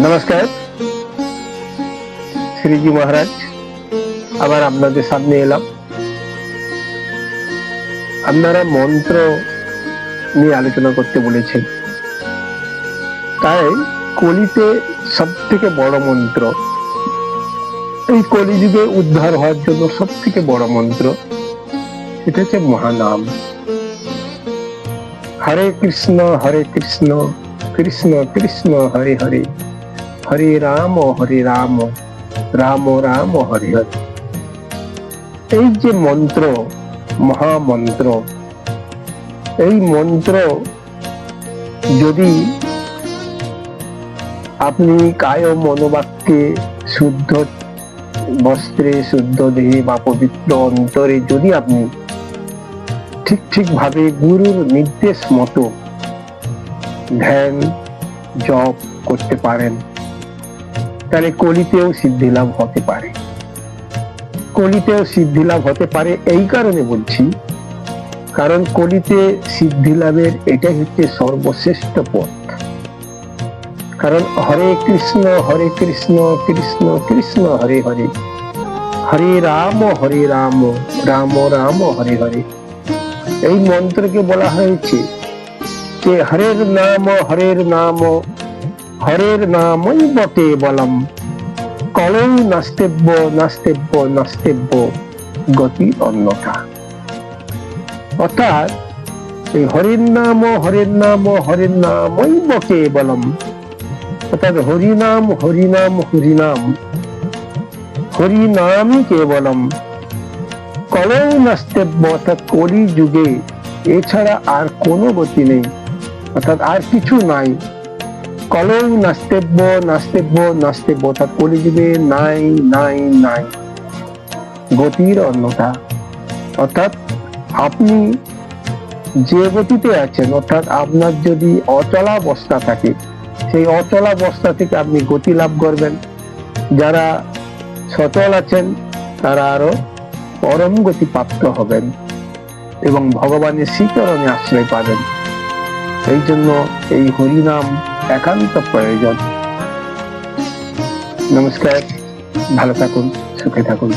নমস্কার। শ্রীজি মহারাজ, আবার আপনাদের সামনে এলাম। আপনারা মন্ত্র নিয়ে আলোচনা করতে বলেছেন। তাই কলিতে সব থেকে বড় মন্ত্র, এই কলিযুগে উদ্ধার হওয়ার জন্য সব থেকে বড় মন্ত্র এটা হচ্ছে মহানাম। হরে কৃষ্ণ হরে কৃষ্ণ কৃষ্ণ কৃষ্ণ, হরে হরে। হরে রাম হরে রাম রাম রাম, হরে এই যে মন্ত্র, মহামন্ত্র, এই মন্ত্র যদি আপনি কায় মনোবাক্যে শুদ্ধ বস্ত্রে, শুদ্ধ দেহে বা পবিত্র অন্তরে যদি আপনি ঠিক ঠিক ভাবে গুরুর নির্দেশ মতো ধ্যান, জপ করতে পারেন তাহলে কলিতেও সিদ্ধি লাভ হতে পারে। কলিতেও সিদ্ধি লাভ হতে পারে এই কারণে বলছি, কারণ কলিতে সিদ্ধি লাভের এটাই হচ্ছে সর্বশ্রেষ্ঠ পথ। কারণ হরে কৃষ্ণ হরে কৃষ্ণ কৃষ্ণ কৃষ্ণ, হরে হরে। হরে রাম হরে রাম রাম রাম, হরে হরে। এই মন্ত্রকে বলা হয়েছে যে, হরের নাম হরের নাম হরের নামই বটে বলম। কলৌ নাস্তেব্য নাস্তেব্য নাস্তেব্য, গতি অন্যথা। অর্থাৎ, এই হরের নাম হরের নাম হরের নামই বটে বলম। অর্থাৎ হরিনাম হরিনাম হরিনাম হরিনামই কেবলম কলৌ নাস্তেব্য, অর্থাৎ কলি যুগে এছাড়া আর কোনো গতি নেই। অর্থাৎ আর কিছু নাই। কলৌ নাস্তেব্য নাস্তেব্য নাস্তেব্য অর্থাৎ কলিযুগে নাই নাই নাই। গতির অন্যতা অর্থাৎ আপনি যে গতিতে আছেন, অর্থাৎ আপনার যদি অচলাবস্থা থাকে, সেই অচলাবস্থা থেকে আপনি গতি লাভ করবেন। যারা সচল আছেন, তারা আরও পরম গতি প্রাপ্ত হবেন এবং ভগবানের শ্রীচরণে আশ্রয় পাবেন। এই জন্য এই হরিনাম একান্ত প্রয়োজন। নমস্কার ভালো থাকুন সুখে থাকুন।